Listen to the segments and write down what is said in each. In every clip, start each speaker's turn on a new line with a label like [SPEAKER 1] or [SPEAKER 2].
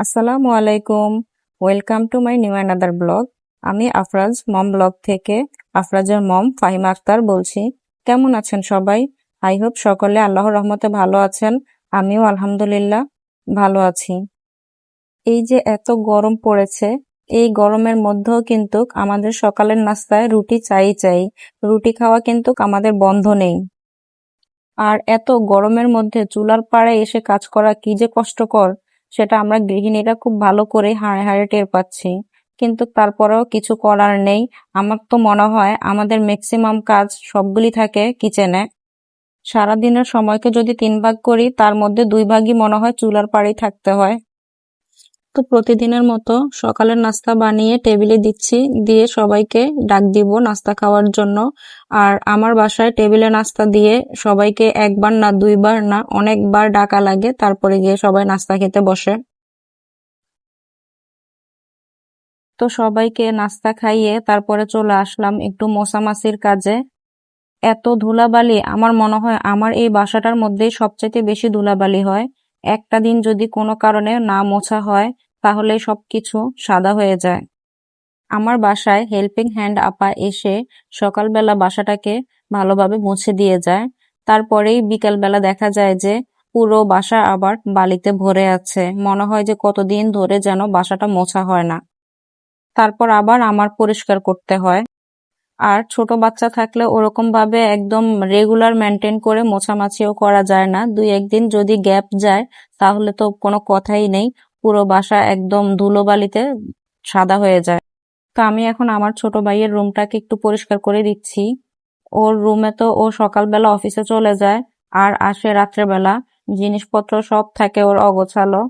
[SPEAKER 1] আসসালামু আলাইকুম। Welcome to my new another blog আমি আফরাজ, মম ব্লগ থেকে আফরাজের মম ফাহিমা আক্তার বলছি। কেমন আছেন সবাই? আই হোপ সকলে আল্লাহর রহমতে ভালো আছেন। আমিও আলহামদুলিল্লাহ ভালো আছি। এই যে এত গরম পড়েছে, এই গরমের মধ্যেও কিন্তু আমাদের সকালের নাস্তায় রুটি চাই চাই। রুটি খাওয়া কিন্তু আমাদের বন্ধ নেই। আর এত গরমের মধ্যে চুলার পাড়ে এসে কাজ করা কি যে কষ্টকর। সেটা আমরা গৃহিণীরা খুব ভালো করে হাড়ে হাড়ে টের পাচ্ছি। কিন্তু তারপরেও কিছু করার নেই। আমার তো মনে হয় আমাদের ম্যাক্সিমাম কাজ সবগুলি থাকে কিচেনে সারাদিনের সময়কে যদি তিন ভাগ করি, তার মধ্যে দুই ভাগই মনে হয় চুলার পাড়েই থাকতে হয়। তো প্রতিদিনের মতো সকালের নাস্তা বানিয়ে টেবিলে দিচ্ছি, দিয়ে সবাইকে ডাক দিব নাস্তা খাওয়ার জন্য। আর আমার বাসায় টেবিলে নাস্তা দিয়ে সবাইকে একবার না দুইবার না অনেকবার ডাকা লাগে, তারপরে গিয়ে সবাই নাস্তা খেতে বসে। তো সবাইকে নাস্তা খাইয়ে তারপরে চলে আসলাম একটু মশামাছির কাজে। এত ধুলাবালি, আমার মনে হয় আমার এই বাসাটার মধ্যেই সবচাইতে বেশি ধুলাবালি হয়। একটা দিন যদি কোনো কারণে না মোছা হয় তাহলে সবকিছু সাদা হয়ে যায়। আমার বাসায় হেল্পিং হ্যান্ড আপা এসে সকালবেলা বাসাটাকে ভালোভাবে মুছে দিয়ে যায়। তারপরেই বিকালবেলা দেখা যায় যে পুরো বাসা আবার বালিতে ভরে আছে। মনে হয় যে কতদিন ধরে যেন বাসাটা মোছা হয় না। তারপর আবার আমার পরিষ্কার করতে হয়। আর ছোট বাচ্চা থাকলে ওরকম ভাবে একদম রেগুলার মেনটেন করে মোছামাছিও করা যায় না। দুই একদিন যদি গ্যাপ যায়, তাহলে তো কোনো কথাই নেই। পুরো বাসা একদম ধুলোবালিতে সাদা হয়ে যায়। তো আমি এখন আমার ছোট ভাইয়ের রুমটাকে একটু পরিষ্কার করে দিচ্ছি। ওর রুমে তো ও সকালবেলা অফিসে চলে যায় আর আসে রাত্রেবেলা। জিনিসপত্র সব থাকে ওর অগোছালো।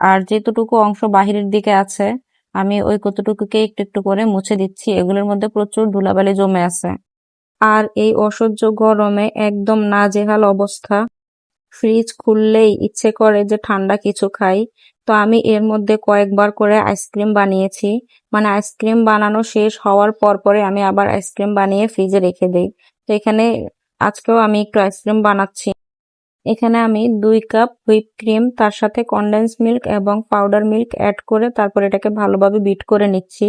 [SPEAKER 1] আর যেতটুকু অংশ বাহিরের দিকে আছে, আমি ওই কতটুকুকে একটু একটু করে মুছে দিচ্ছি। এগুলোর মধ্যে প্রচুর ধুলাবালি জমে আছে। আর এই অসহ্য গরমে একদম নাজেহাল অবস্থা। ফ্রিজ খুললেই ইচ্ছে করে যে ঠান্ডা কিছু খাই। তো আমি এর মধ্যে কয়েকবার করে আইসক্রিম বানিয়েছি। মানে আইসক্রিম বানানো শেষ হওয়ার পর পরে আমি আবার আইসক্রিম বানিয়ে ফ্রিজে রেখে দিই। তো এখানে আজকেও আমি একটু আইসক্রিম বানাচ্ছি। এখানে আমি দুই কাপ হুইপ ক্রিম, তার সাথে কন্ডেন্স মিল্ক এবং পাউডার মিল্ক অ্যাড করে তারপর এটাকে ভালোভাবে বিট করে নিচ্ছি।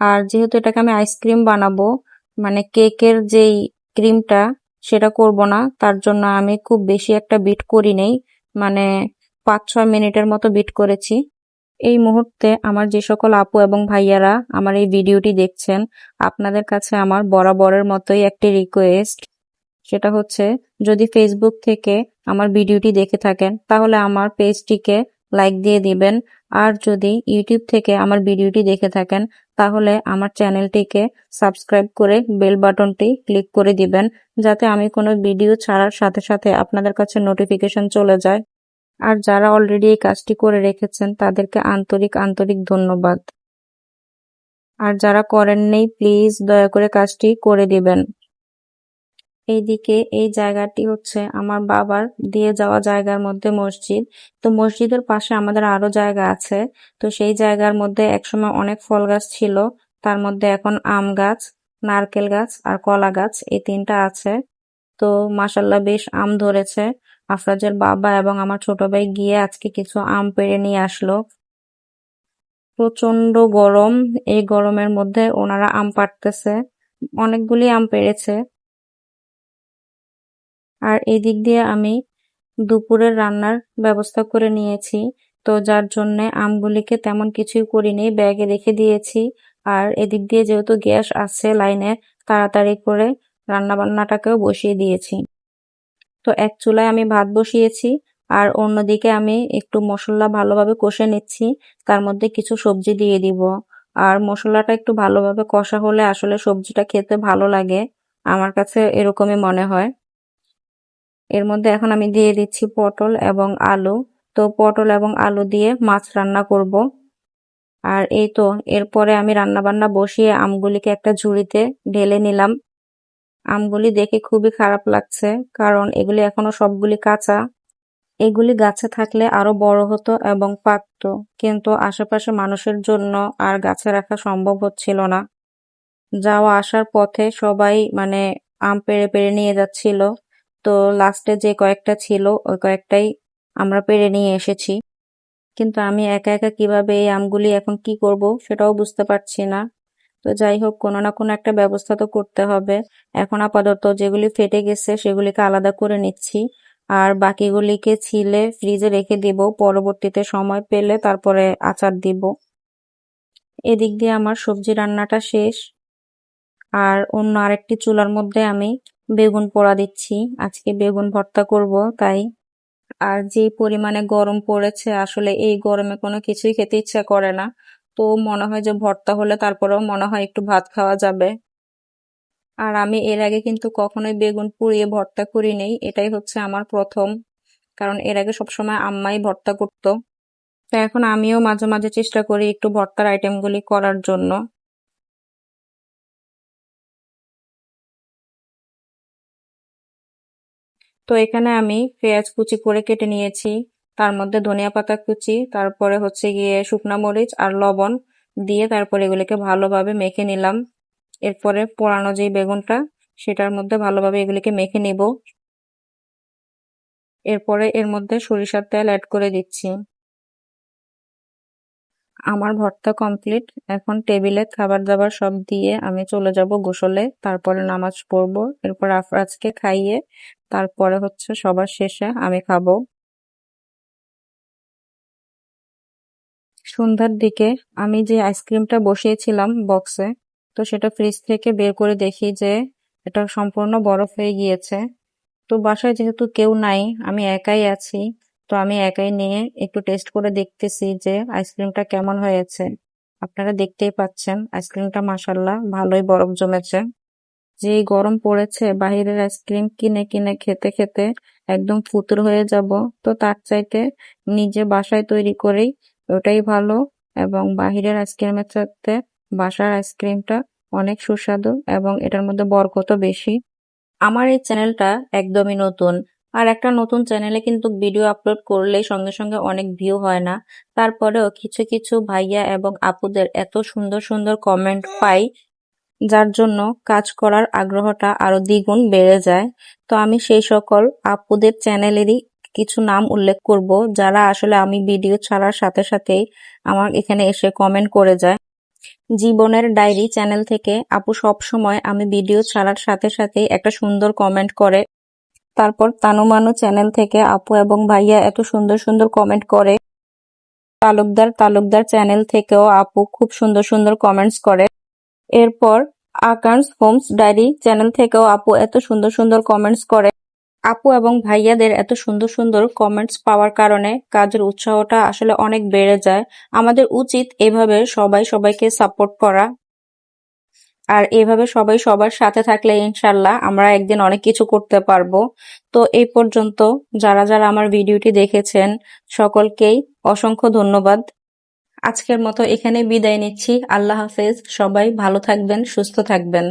[SPEAKER 1] আর যেহেতু এটাকে আমি আইসক্রিম বানাবো মানে কেকের যেই ক্রিমটা, সেটা করব না, তার জন্য আমি খুব বেশি একটা বিট করি নেই। মানে পাঁচ ছয় মিনিটের মতো বিট করেছি। এই মুহূর্তে আমার যে সকল আপু এবং ভাইয়ারা আমার এই ভিডিওটি দেখছেন, আপনাদের কাছে আমার বরাবরের মতোই একটি রিকোয়েস্ট সেটা হচ্ছে, যদি ফেসবুক থেকে আমার ভিডিওটি দেখে থাকেন, তাহলে আমার পেজটিকে লাইক দিয়ে দিবেন। আর যদি ইউটিউব থেকে আমার ভিডিওটি দেখে থাকেন, তাহলে আমার চ্যানেলটিকে সাবস্ক্রাইব করে বেল বাটনটি ক্লিক করে দিবেন, যাতে আমি কোনো ভিডিও ছাড়ার সাথে সাথে আপনাদের কাছে নোটিফিকেশন চলে যায়। আর যারা অলরেডি এই কাজটি করে রেখেছেন, তাদেরকে আন্তরিক আন্তরিক ধন্যবাদ। আর যারা করেন নেই প্লিজ দয়া করে কাজটি করে দিবেন। এইদিকে এই জায়গাটি হচ্ছে আমার বাবার দিয়ে যাওয়া জায়গার মধ্যে মসজিদ। তো মসজিদের পাশে আমাদের আরও জায়গা আছে। তো সেই জায়গার মধ্যে একসময় অনেক ফল গাছ ছিল। তার মধ্যে এখন আম গাছ, নারকেল গাছ আর কলা গাছ, এই তিনটা আছে। তো মাসাল্লাহ বেশ আম ধরেছে। আফরাজের বাবা এবং আমার ছোট ভাই গিয়ে আজকে কিছু আম পেড়ে নিয়ে আসলো। প্রচণ্ড গরম। এই গরমের মধ্যে ওনারা আম পাড়তেছে। অনেকগুলি আম পেড়েছে। আর এদিক দিয়ে আমি দুপুরের রান্নার ব্যবস্থা করে নিয়েছি। তো যার জন্য আমগুলিকে তেমন কিছুই করিনি, ব্যাগে রেখে দিয়েছি। আর এদিক দিয়ে যেহেতু গ্যাস আছে লাইনে, তাড়াতাড়ি করে রান্না বান্নাটাকেও বসিয়ে দিয়েছি। তো এক চুলায় আমি ভাত বসিয়েছি, আর অন্যদিকে আমি একটু মশলা ভালোভাবে কষে নিচ্ছি, তার মধ্যে কিছু সবজি দিয়ে দিব। আর মশলাটা একটু ভালোভাবে কষা হলে আসলে সবজিটা খেতে ভালো লাগে, আমার কাছে এরকমই মনে হয়। এর মধ্যে এখন আমি দিয়ে দিচ্ছি পটল এবং আলু। তো পটল এবং আলু দিয়ে মাছ রান্না করব। আর এই তো, এরপরে আমি রান্না বান্না বসিয়ে আমগুলিকে একটা ঝুড়িতে ঢেলে নিলাম। আমগুলি দেখে খুবই খারাপ লাগছে, কারণ এগুলি এখনও সবগুলি কাঁচা। এগুলি গাছে থাকলে আরও বড় হতো এবং পাকত, কিন্তু আশেপাশে মানুষের জন্য আর গাছে রাখা সম্ভব হচ্ছিল না। যাওয়া আসার পথে সবাই মানে আম পেড়ে পেড়ে নিয়ে যাচ্ছিল। তো লাস্টে যে কয়েকটা ছিল, ওই কয়েকটাই আমরা পেরে নিয়ে এসেছি। কিন্তু আমি একা একা কীভাবে এই আমগুলি এখন কি করব, সেটাও বুঝতে পারছি না। তো যাই হোক, কোনো না কোনো একটা ব্যবস্থা তো করতে হবে। এখন আপাতত যেগুলি ফেটে গেছে সেগুলিকে আলাদা করে নিচ্ছি। আর বাকিগুলিকে ছিলে ফ্রিজে রেখে দিব, পরবর্তীতে সময় পেলে তারপরে আচার দিব। এদিক দিয়ে আমার সবজি রান্নাটা শেষ। আর অন্য আরেকটি চুলার মধ্যে আমি বেগুন পোড়া দিচ্ছি। আজকে বেগুন ভর্তা করব, তাই। আর যে পরিমাণে গরম পড়েছে, আসলে এই গরমে কোনো কিছুই খেতে ইচ্ছা করে না। তো মনে হয় যে ভর্তা হলে তারপরেও মনে হয় একটু ভাত খাওয়া যাবে। আর আমি এর আগে কিন্তু কখনোই বেগুন পুড়িয়ে ভর্তা করি নেই এটাই হচ্ছে আমার প্রথম। কারণ এর আগে সবসময় আম্মাই ভর্তা করতো। তো এখন আমিও মাঝে মাঝে চেষ্টা করি একটু ভর্তার আইটেমগুলি করার জন্য। তো এখানে আমি পেঁয়াজ কুচি করে কেটে নিয়েছি। তার মধ্যে ধনিয়া পাতা কুচি, তারপরে হচ্ছে গিয়ে শুকনা মরিচ আর লবণ দিয়ে তারপরে এগুলিকে ভালোভাবে মেখে নিলাম। এরপরে পোড়ানো যে বেগুনটা, সেটার মধ্যে ভালোভাবে এগুলিকে মেখে নিব। এরপরে এর মধ্যে সরিষার তেল অ্যাড করে দিচ্ছি। আমার ভর্তা কমপ্লিট এখন টেবিলে খাবার দাবার সব দিয়ে আমি চলে যাব গোসলে, তারপরে নামাজ পড়ব। এরপর আফরাজকে খাইয়ে তারপরে হচ্ছে সবার শেষে আমি খাব। সন্ধ্যার দিকে আমি যে আইসক্রিমটা বসিয়েছিলাম বক্সে তো সেটা ফ্রিজ থেকে বের করে দেখি যে এটা সম্পূর্ণ বরফ হয়ে গিয়েছে। তো বাসায় যেহেতু কেউ নাই, আমি একাই আছি, তো আমি একাই নিয়ে একটু টেস্ট করে দেখতেছি যে আইসক্রিমটা কেমন হয়েছে। আপনারা দেখতেই পাচ্ছেন আইসক্রিমটা মাসাল্লাহ ভালোই বরফ জমেছে। যে গরম পড়েছে, বাহিরের আইসক্রিম কিনে কিনে খেতে খেতে একদম ফুতুর হয়ে যাব। তো তার চাইতে নিজে বাসায় তৈরি করেই ওটাই ভালো। এবং বাহিরের আইসক্রিমের চাইতে বাসার আইসক্রিমটা অনেক সুস্বাদু এবং এটার মধ্যে বরকতও বেশি। আমার এই চ্যানেলটা একদমই নতুন। আর একটা নতুন চ্যানেলে কিন্তু ভিডিও আপলোড করলেই সঙ্গে সঙ্গে অনেক ভিউ হয় না। তারপরেও কিছু কিছু ভাইয়া এবং আপুদের এত সুন্দর সুন্দর কমেন্ট পাই, যার জন্য কাজ করার আগ্রহটা আরও দ্বিগুণ বেড়ে যায়। তো আমি সেই সকল আপুদের চ্যানেলেরই কিছু নাম উল্লেখ করব, যারা আসলে আমি ভিডিও ছাড়ার সাথে সাথেই আমার এখানে এসে কমেন্ট করে যায়। জীবনের ডায়েরি চ্যানেল থেকে আপু সব সময় আমি ভিডিও ছাড়ার সাথে সাথেই একটা সুন্দর কমেন্ট করে। তারপর তানুমানু চ্যানেল থেকে আপু এবং ভাইয়া এত সুন্দর সুন্দর কমেন্ট করে। তালুকদার তালুকদার চ্যানেল থেকেও আপু খুব সুন্দর সুন্দর কমেন্টস করে। এরপর আকাশ হোমস ডায়েরি চ্যানেল থেকেও আপু এত সুন্দর সুন্দর কমেন্টস করে। আপু এবং ভাইয়াদের এত সুন্দর সুন্দর কমেন্টস পাওয়ার কারণে কাজের উৎসাহটা আসলে অনেক বেড়ে যায়। আমাদের উচিত এভাবে সবাই সবাইকে সাপোর্ট করা। আর এভাবে সবাই সবার সাথে থাকলে ইনশাল্লাহ আমরা একদিন অনেক কিছু করতে পারব। তো এই পর্যন্ত যারা যারা আমার ভিডিওটি দেখেছেন, সকলকেই অসংখ্য ধন্যবাদ। আজকের মতো এখানে বিদায় নিচ্ছি। আল্লাহ হাফেজ। সবাই ভালো থাকবেন, সুস্থ থাকবেন।